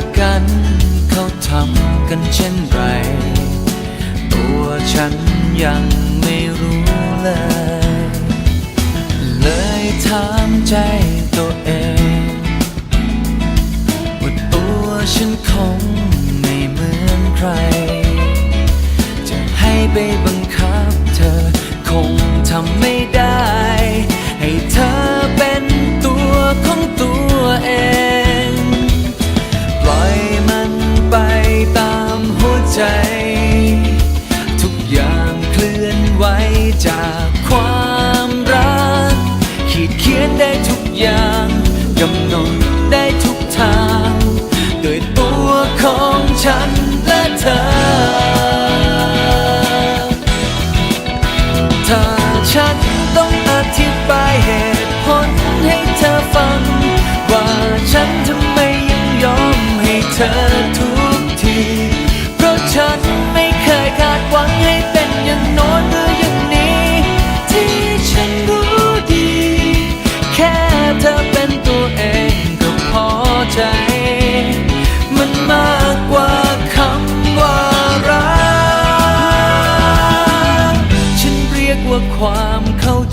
รักกัน เขาทำกันเช่นไร ตัวฉันยังไม่รู้เลย เลยถามใจตัวเองว่าตัวฉันคงไม่เหมือนใคร จะให้ไปบัง อย่างกำหนดได้ทุกทางโดยตัวของฉันและเธอ ถ้าฉันต้องอธิบายเหตุผลให้เธอฟัง ว่าฉันทำไมยังยอมให้เธอทุกที เพราะฉันไม่เคยคาดหวังให้เป็นอย่างโน้นหรืออย่าง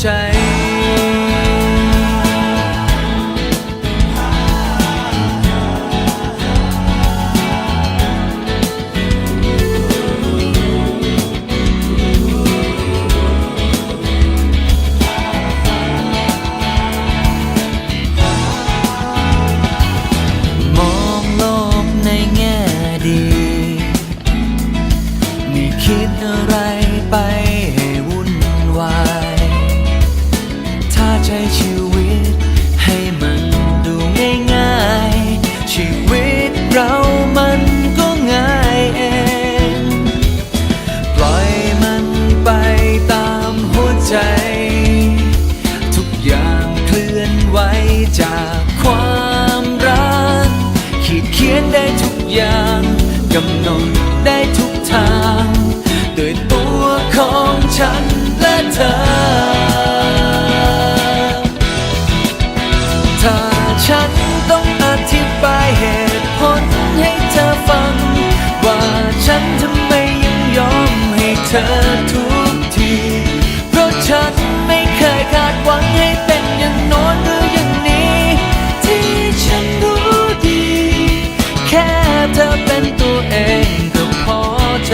ใจมองโลกในแง่ดีไม่คิดอะไรไป ช้ชีวิต ให้มันดูง่ายๆ ชีวิตเรามันก็ง่ายเอง ปล่อยมันไปตามหัวใจ ทุกอย่างเคลื่อนไหวจากความรัก ขีดเขียนได้ทุกอย่างกำหนดได้ทุกทาง โดยตัวของฉันและเธอ เธอทุกที เพราะฉันไม่เคยคาดหวังให้เป็นอย่างโน้นหรืออย่างนี้ ที่ฉันรู้ดี แค่เธอเป็นตัวเองก็พอใจ